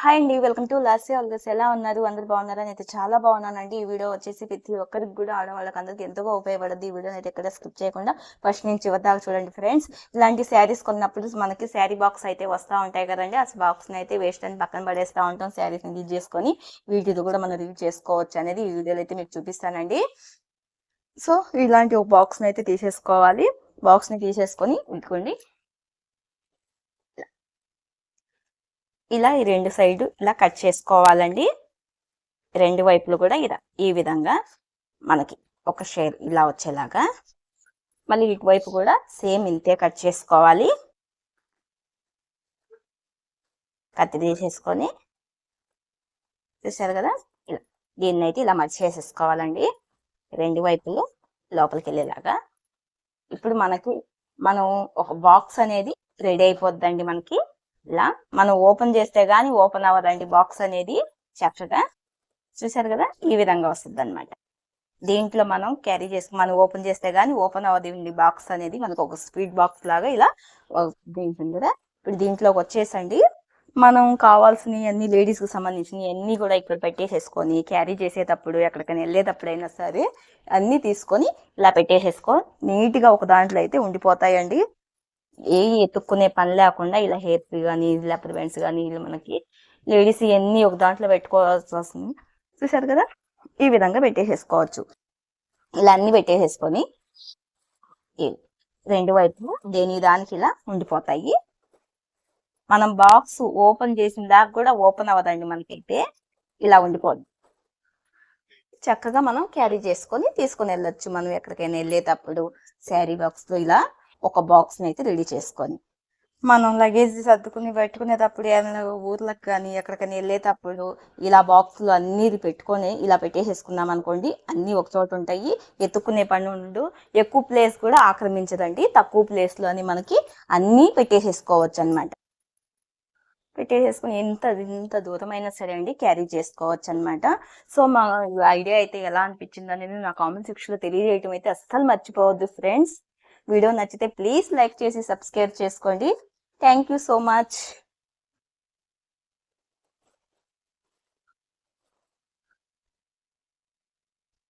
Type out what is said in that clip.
Hi అండి welcome to last ఆల్గస్ ఎలా ఉన్నారు? అందరు బాగున్నారా? అయితే చాలా బాగున్నానండి. ఈ వీడియో వచ్చేసి ప్రతి ఒక్కరికి కూడా ఆడవాళ్ళకి అందరికి ఎంతగా ఉపయోగపడుతుంది ఈ వీడియో అయితే ఎక్కడ స్కిప్ చేయకుండా ఫస్ట్ నుంచి చివరిదాకా చూడండి ఫ్రెండ్స్. ఇలాంటి శారీస్ కొన్నప్పుడు మనకి శారీ బాక్స్ అయితే వస్తూ ఉంటాయి కదండి. ఆ బాక్స్ అయితే వేస్ట్ అని పక్కన పడేస్తూ ఉంటాం శారీస్ని రీడ్ చేసుకొని వీటిని కూడా మనం రీడ్ చేసుకోవచ్చు అనేది ఈ వీడియోలో అయితే మీకు చూపిస్తానండి. సో ఇలాంటి ఒక బాక్స్ని అయితే తీసేసుకోవాలి. బాక్స్ని తీసేసుకొని ఇట్టుకోండి ఇలా ఈ రెండు సైడ్ ఇలా కట్ చేసుకోవాలండి. రెండు వైపులు కూడా ఇలా ఈ విధంగా మనకి ఒక షేర్ ఇలా వచ్చేలాగా మళ్ళీ ఇటువైపు కూడా సేమ్ ఇంతే కట్ చేసుకోవాలి. కత్తి తీసేసుకొని చూసారు కదా? ఇలా దీన్ని అయితే ఇలా మర్చి చేసేసుకోవాలండి రెండు వైపులు లోపలికి వెళ్ళేలాగా. ఇప్పుడు మనకి మనం ఒక బాక్స్ అనేది రెడీ అయిపోద్దండి మనకి. ఇలా మనం ఓపెన్ చేస్తే గానీ ఓపెన్ అవ్వదండి బాక్స్ అనేది చక్కగా. చూసారు కదా? ఈ విధంగా వస్తుంది అనమాట దీంట్లో మనం క్యారీ చేసి మనం ఓపెన్ చేస్తే గానీ ఓపెన్ అవ్వదండి బాక్స్ అనేది. మనకు ఒక స్వీట్ బాక్స్ లాగా ఇలా ఉంటుంది కదా? ఇప్పుడు దీంట్లోకి వచ్చేసండి. మనం కావాల్సిన అన్ని లేడీస్కి సంబంధించిన అన్ని కూడా ఇక్కడ పెట్టేసేసుకొని క్యారీ చేసేటప్పుడు ఎక్కడికైనా వెళ్ళేటప్పుడైనా సరే అన్ని తీసుకొని ఇలా పెట్టేసేసుకొని నీట్గా ఒక దాంట్లో అయితే ఉండిపోతాయండి. ఏ ఎత్తుక్కునే పని లేకుండా ఇలా హెయిర్ కానీ లేకపోతే బెండ్స్ కానీ ఇలా మనకి లేడీస్ ఇవన్నీ ఒక దాంట్లో పెట్టుకోవాల్సి వస్తుంది. చూసారు కదా? ఈ విధంగా పెట్టేసేసుకోవచ్చు. ఇలా అన్ని పెట్టేసేసుకొని రెండు వైపులు దేని దానికి ఇలా ఉండిపోతాయి. మనం బాక్స్ ఓపెన్ చేసిన దాకా కూడా ఓపెన్ అవ్వదండి మనకైతే. ఇలా ఉండిపోదు చక్కగా మనం క్యారీ చేసుకొని తీసుకుని వెళ్ళొచ్చు. మనం ఎక్కడికైనా వెళ్ళేటప్పుడు శారీ బాక్స్లో ఇలా ఒక బాక్స్ని అయితే రెడీ చేసుకొని. మనం లగేజ్ సర్దుకుని పెట్టుకునేటప్పుడు ఏమైనా ఊర్లకు కానీ ఎక్కడికైనా వెళ్ళేటప్పుడు ఇలా బాక్సులు అన్నీ పెట్టుకొని ఇలా పెట్టేసేసుకున్నాం అనుకోండి అన్నీ ఒక చోట ఉంటాయి. ఎత్తుకునే పని ఉండు ఎక్కువ ప్లేస్ కూడా ఆక్రమించదండి. తక్కువ ప్లేస్లో అని మనకి అన్నీ పెట్టేసేసుకోవచ్చు అనమాట పెట్టేసేసుకుని ఎంత ఎంత దూరమైనా సరే అండి క్యారీ చేసుకోవచ్చు అనమాట సో మా ఐడియా అయితే ఎలా అనిపించింది అనేది నా కామెంట్ సెక్షన్లో తెలియజేయటం అయితే అస్సలు మర్చిపోవద్దు ఫ్రెండ్స్. వీడియో నచ్చితే ప్లీజ్ లైక్ చేసి సబ్స్క్రైబ్ చేసుకోండి. Thank you so much